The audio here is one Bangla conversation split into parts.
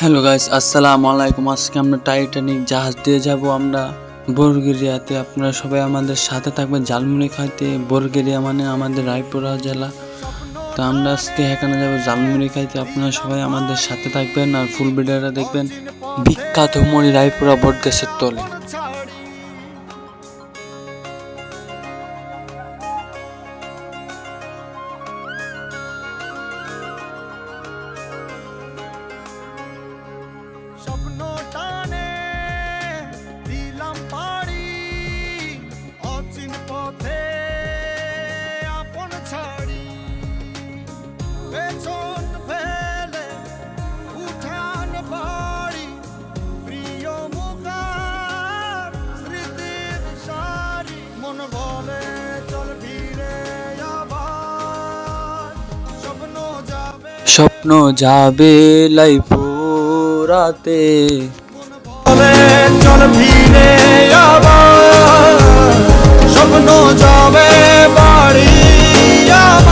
হ্যালো গাইস, আসসালামু আলাইকুম। আজকে আমরা টাইটানিক জাহাজ দিয়ে যাব। আমরা বোরগেরিয়াতে আপনারা সবাই আমাদের সাথে থাকবেন। ঝালমুড়ি খাইতে। বোরগেরিয়া মানে আমাদের রায়পুরা জেলা। তো আমরা আজকে এখানে যাব ঝালমুড়ি খাইতে। আপনারা সবাই আমাদের সাথে থাকবেন আর ফুল ভিডিওটা দেখবেন। বিখ্যাত মরি রায়পুরা বটগাছের তলে। পেছন ফেলে উঠান বাড়ি প্রিয় মুখার স্মৃতির সারি মন বলে চল ফিরে আবার স্বপ্ন যাবে স্বপ্ন যাবে লাইপুরাতে বলে চল ফিরে আবার স্বপ্ন যাবে বাড়ি আমার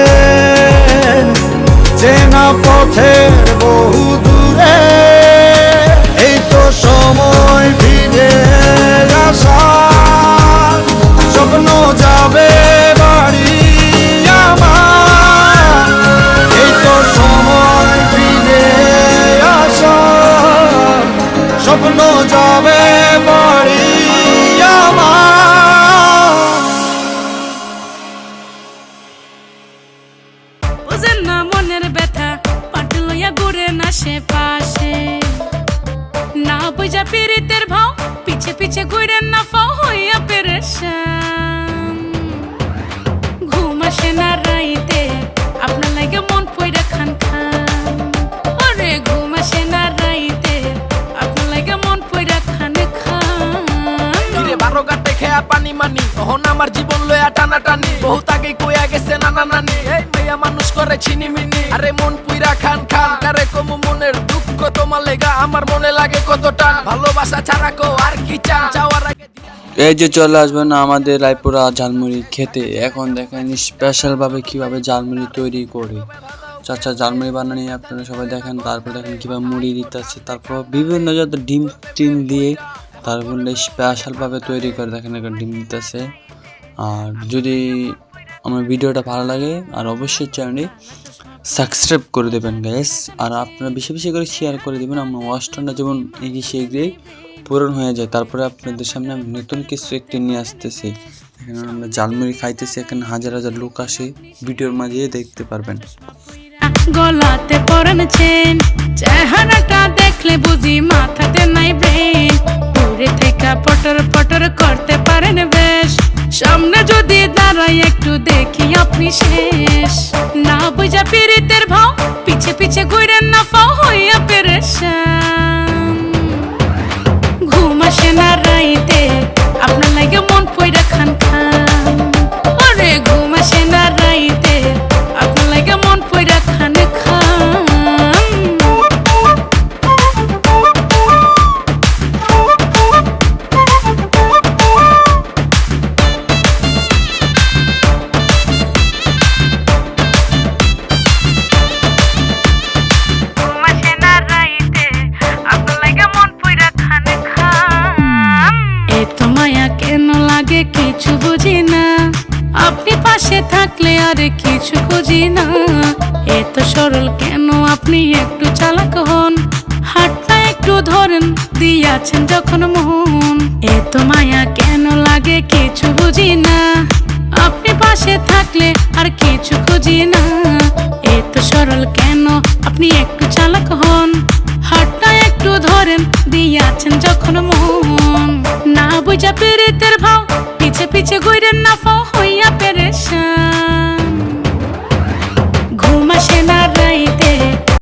চেনা পথের বহু দূরে এই তো সময় বুঝেন না মনের ব্যথা পাট লইয়া ঘুরে না সে পাশে। না বুঝা পীড়িতের ভাও, পিছে পিছে ঘুরে না ফাও, হইয়া পেরেশান। ঘুম আসে না রাইতে, আপনার মন পইরা খান খান। ওরে ঘুম আসে না রাইতে মন পইরা খান খান। বারো গাটে খেয়া পানি মানি তখন আমার জীবন লয়া টানা টানি এই যে চলে আসবেন আমাদের রায়পুরা ঝালমুড়ি খেতে। এখন দেখেন স্পেশাল ভাবে কীভাবে ঝালমুড়ি তৈরি করে। চাচা, ঝালমুড়ি বানানি আপনারা সবাই দেখেন, তারপর দেখেন কীভাবে মুড়ি দিতে দিতেছে, তারপর বিভিন্ন যত ডিম টিম দিয়ে তারপর স্পেশাল ভাবে তৈরি করে দেখেন এখন ডিম দিতেছে। আর যদি আমার ভিডিওটা ভালো লাগে, আর অবশ্যই চ্যানেলটি সাবস্ক্রাইব করে দেবেন গ্যাস আর আপনারা বেশি বেশি করে শেয়ার করে দেবেন। আমার ওয়াস্টার্নটা যেমন এগিয়ে সেগিয়ে পূরণ হয়ে যায়, তারপরে আপনাদের সামনে আমি নতুন কিছু একটি নিয়ে আসতেছি। এখানে আমরা জালমুড়ি খাইতেছি। এখানে হাজার হাজার লোক আসে ভিডিওর মাঝে দেখতে পারবেন। গলাতে পরান আপনি শেষ। না বুঝা পীড়িতের ভাও পিছে পিছে ঘুরেন না ফাও হইয়া পেরেশান। কিছু বুঝি না। আপনি পাশে থাকলে আর কিছু বুঝি না। এত সরল, কেন আপনি একটু চালাক হন? হাতটা একটু ধরেন, দিয়াছেন যখন মন। এত মায়া, কেন লাগে কিছু বুঝি না। আপনি পাশে থাকলে আর কিছু খুঁজি না। এত সরল, কেন আপনি একটু চালাক হন? হাতটা একটু ধরেন, দিয়াছেন যখন মন। না বুঝা পেরেতের ভাব